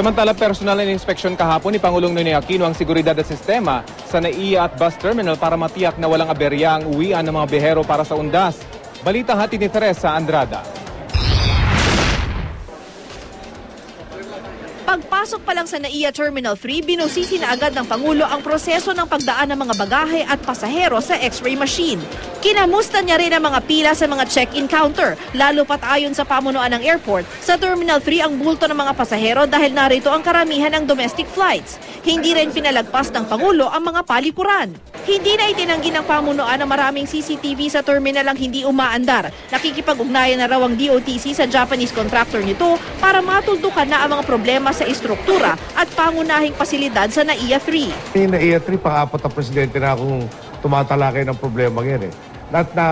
Samantala, personal na inspeksyon kahapon ni Pangulong Noynoy Aquino ang seguridad at sistema sa NAIA at bus terminal para matiyak na walang aberya ang uwian ng mga bihero para sa undas. Balita hati ni Teresa Andrada. Pagpasok pa lang sa NAIA Terminal 3, binusisi na agad ng Pangulo ang proseso ng pagdaan ng mga bagahe at pasahero sa x-ray machine. Kinamusta niya rin ang mga pila sa mga check-in counter, lalo pat ayon sa pamunuan ng airport, sa Terminal 3 ang bulto ng mga pasahero dahil narito ang karamihan ng domestic flights. Hindi rin pinalagpas ng Pangulo ang mga palikuran. Hindi na itinanggi ng pamunuan na maraming CCTV sa terminal ang hindi umaandar. Nakikipag-ugnayan na raw ang DOTC sa Japanese contractor nito para matuldukan na ang mga problema istruktura at pangunahing pasilidad sa NAIA 3. Yung NAIA 3, pang-apat na presidente na akong tumatalakay ng problema yan eh. At na,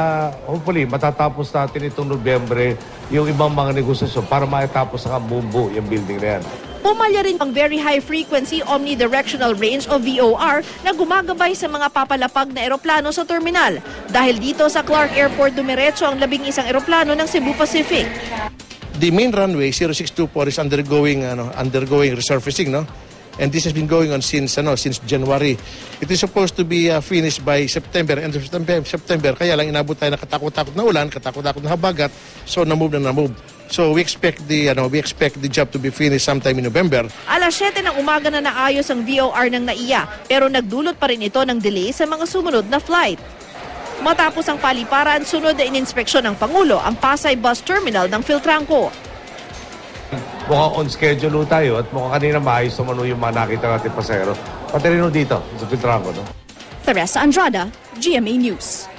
hopefully, matatapos natin itong Nobyembre yung ibang mga negosasyon para maitapos sa bumbu yung building na yan. Pumalya rin ang Very High Frequency Omnidirectional Range o VOR na gumagabay sa mga papalapag na eroplano sa terminal. Dahil dito sa Clark Airport dumiretso ang labing isang eroplano ng Cebu Pacific. The main runway 0624 is undergoing ano undergoing resurfacing no? And this has been going on since ano since January. It is supposed to be uh, finished by September end of September, September. Kaya lang inabot tayo na katakot-takot na ulan katakot-takot na habagat. So na-move na na-move. So we expect the ano we expect the job to be finished sometime in November. Alas 7 ng umaga na naayos ang VOR ng NAIA pero nagdulot pa rin ito ng delay sa mga sumunod na flight. Matapos ang paliparan, sunod na ininspeksyon ng Pangulo ang Pasay Bus Terminal ng Filtranco. Mukhang on schedule tayo at mukhang kanina maayos naman yung mga nakita natin pasahero. Pati rin dito, sa Filtranco, no? Teresa Andrada, GMA News.